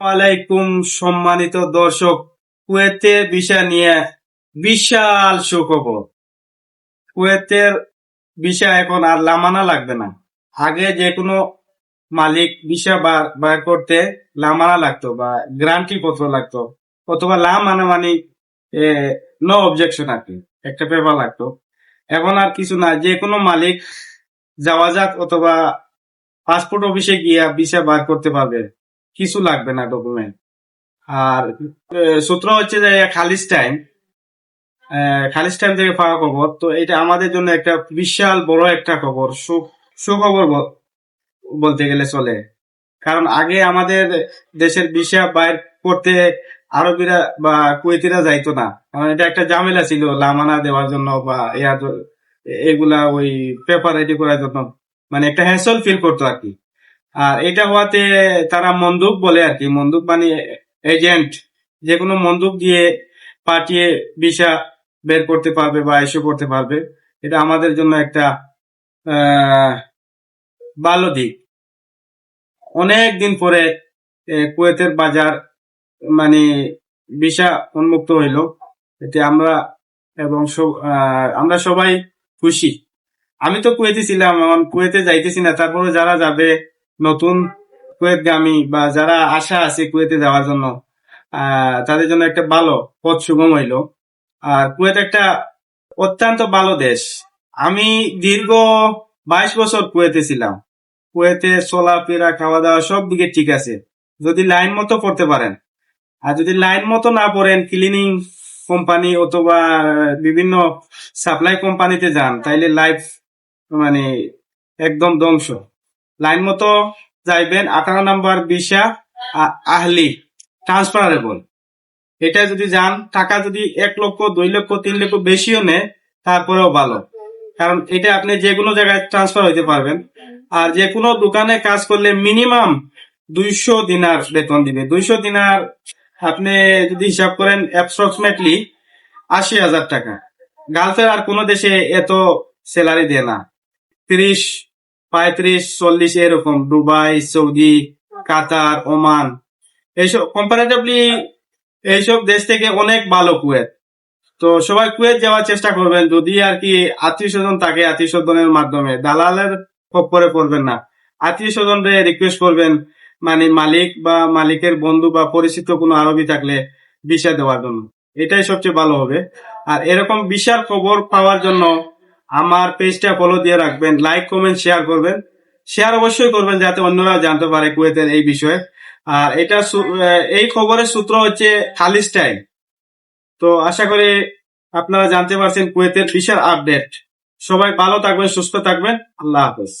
ওয়ালাইকুম সম্মানিত দর্শক কুয়েতের বিষয় নিয়ে বিশাল সুখবর। কুয়েতের বিষয় এখন আর লামানা লাগবে না। আগে যে কোনো মালিক বিষয় বার করতে লামানা লাগতো বা গ্রান্টি পত্র লাগতো, অথবা লামানা মানে নো অবজেকশন আর কি একটা পেপার লাগতো। এখন আর কিছু না, যে কোনো মালিক যাওয়া যাক অথবা পাসপোর্ট অফিসে গিয়া ভিসা বার করতে পারবে। কিছু লাগবে না ডকুমেন্ট আর সূত্র হচ্ছে যে খালিস টাইম খালিস টাইম থেকে পাওয়া খবর। তো এটা আমাদের জন্য একটা বিশাল বড় একটা খবর। সুখবর বলতে গেলে চলে। কারণ আগে আমাদের দেশের ভিসা বাইর করতে আরবিরা বা কুয়েতিরা যাইতো না। কারণ এটা একটা ঝামেলা ছিল লামানা দেওয়ার জন্য বা এগুলা ওই পেপার রেডি করার জন্য। মানে একটা হ্যাসল ফিল করতো আর কি। আর এটা হওয়াতে তারা মন্দুক বলে আর কি, মন্দুক মানে এজেন্ট যে কোনো মন্দুক দিয়ে পাঠিয়ে ভিসা বের করতে পারবে বা ইস্যু করতে পারবে। এটা আমাদের জন্য একটা ভালো দিক। অনেক দিন পরে কুয়েতের বাজার মানে ভিসা উন্মুক্ত হইল। এতে আমরা এবং আমরা সবাই খুশি। আমি তো কুয়েতে ছিলাম কুয়েতে যাইতেছি না। তারপরে যারা যাবে নতুন কুয়েতগামী বা যারা আশা আছে কুয়েতে যাওয়ার জন্য তাদের জন্য একটা ভালো পথ সুগম হইল। আর কুয়েত একটা অত্যন্ত ভালো দেশ। আমি দীর্ঘ বাইশ বছর কুয়েতে ছিলাম। কুয়েতে চলাফেরা খাওয়া দাওয়া সব দিকে ঠিক আছে। যদি লাইন মতো পড়তে পারেন। আর যদি লাইন মতো না পড়েন ক্লিনিং কোম্পানি অথবা বিভিন্ন সাপ্লাই কোম্পানিতে যান, তাইলে লাইফ মানে একদম ধ্বংস। লাইন মতো যাইবেন। আঠারো নাম্বার বিশা আহলি ট্রান্সফারেবল এটা যদি যান, টাকা যদি এক লক্ষ, দুই লক্ষ, তিন লক্ষ বেশিও নেয়, তারপরেও ভালো। কারণ এটা আপনি যে কোনো জায়গায় ট্রান্সফার হইতে পারবেন। আর যে কোনো দোকানে কাজ করলে মিনিমাম দুইশো দিনার বেতন দিবে। দুইশো দিনার আপনি যদি হিসাব করেন অ্যাপ্রক্সিমেটলি আশি হাজার টাকা। গালফের আর কোনো দেশে এত স্যালারি দেয় না। তিরিশ পঁয়ত্রিশ, চল্লিশ এরকম, দুবাই, সৌদি, কাতার, ওমান। এইসব কম্পারেটিভলি এইসব দেশ থেকে অনেক ভালো কুয়েত। তো সবাই কুয়েত যাওয়ার চেষ্টা করবেন, যদি আর কি আত্মীয় স্বজন থাকে আত্মীয় স্বজনের মাধ্যমে। দালালের খপ্পরে পড়বেন না। আত্মীয় স্বজনরে রিকোয়েস্ট করবেন মানে মালিক বা মালিকের বন্ধু বা পরিচিত কোনো আরবি থাকলে ভিসা দেওয়ার জন্য। এটাই সবচেয়ে ভালো হবে। আর এরকম বিশাল খবর পাওয়ার জন্য আমার পেজটা ফলো দিয়ে রাখবেন লাইক কমেন্ট শেয়ার করবেন। শেয়ার অবশ্যই করবেন যাতে অন্যরা জানতে পারে কুয়েতের এই বিষয়ে। আর এটা এই খবরের সূত্র হচ্ছে খালিস টাইম। তো আশা করি আপনারা জানতে পারছেন কুয়েতের বিশাল আপডেট সবাই ভালো থাকবেন, সুস্থ থাকবেন। আল্লাহ হাফেজ।